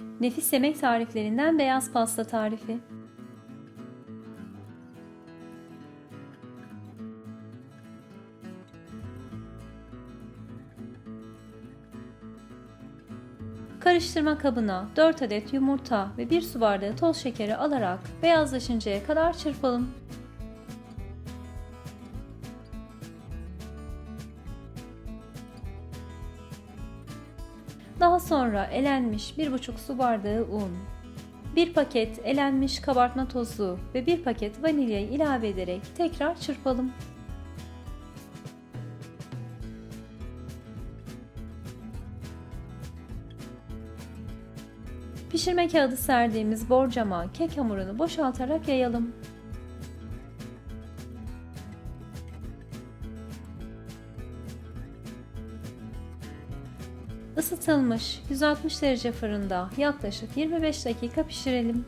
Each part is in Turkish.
Nefis yemek tariflerinden beyaz pasta tarifi. Karıştırma kabına 4 adet yumurta ve 1 su bardağı toz şekeri alarak beyazlaşıncaya kadar çırpalım. Daha sonra elenmiş 1,5 su bardağı un, 1 paket elenmiş kabartma tozu ve 1 paket vanilyayı ilave ederek tekrar çırpalım. Pişirme kağıdı serdiğimiz borcama kek hamurunu boşaltarak yayalım. Isıtılmış 160 derece fırında yaklaşık 25 dakika pişirelim.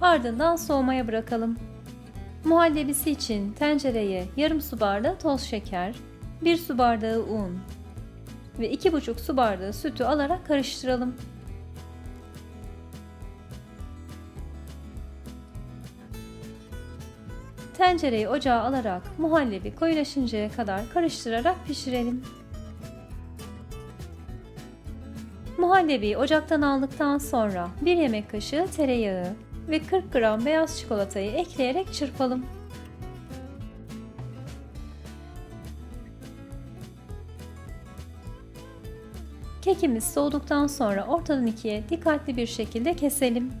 Ardından soğumaya bırakalım. Muhallebisi için tencereye yarım su bardağı toz şeker, 1 su bardağı un ve 2,5 su bardağı sütü alarak karıştıralım. Tencereyi ocağa alarak muhallebi koyulaşıncaya kadar karıştırarak pişirelim. Muhallebiyi ocaktan aldıktan sonra 1 yemek kaşığı tereyağı ve 40 gram beyaz çikolatayı ekleyerek çırpalım. Kekimiz soğuduktan sonra ortadan ikiye dikkatli bir şekilde keselim.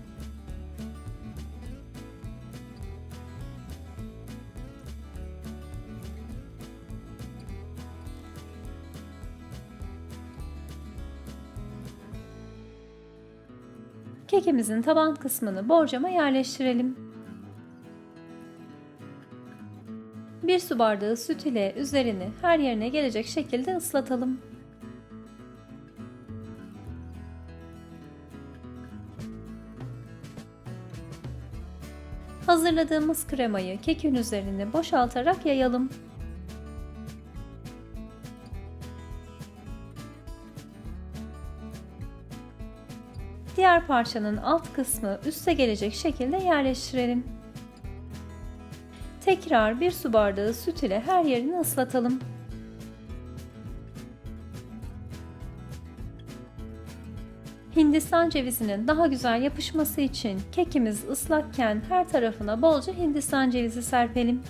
Kekimizin taban kısmını borcama yerleştirelim. 1 su bardağı süt ile üzerini her yerine gelecek şekilde ıslatalım. Hazırladığımız kremayı kekin üzerine boşaltarak yayalım. Diğer parçanın alt kısmı üste gelecek şekilde yerleştirelim. Tekrar bir su bardağı süt ile her yerini ıslatalım. Hindistan cevizinin daha güzel yapışması için kekimiz ıslakken her tarafına bolca hindistan cevizi serpelim.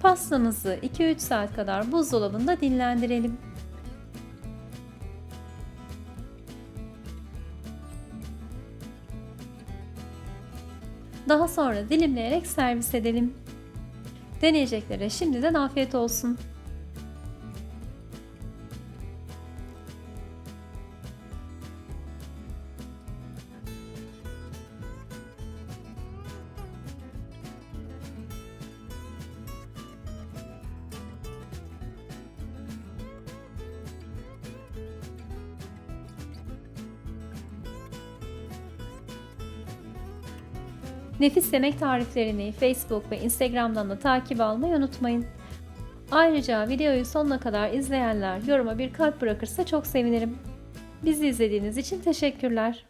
Pastamızı 2-3 saat kadar buzdolabında dinlendirelim. Daha sonra dilimleyerek servis edelim. Deneyeceklere şimdiden afiyet olsun. Nefis yemek tariflerini Facebook ve Instagram'dan da takip almayı unutmayın. Ayrıca videoyu sonuna kadar izleyenler yoruma bir kalp bırakırsa çok sevinirim. Bizi izlediğiniz için teşekkürler.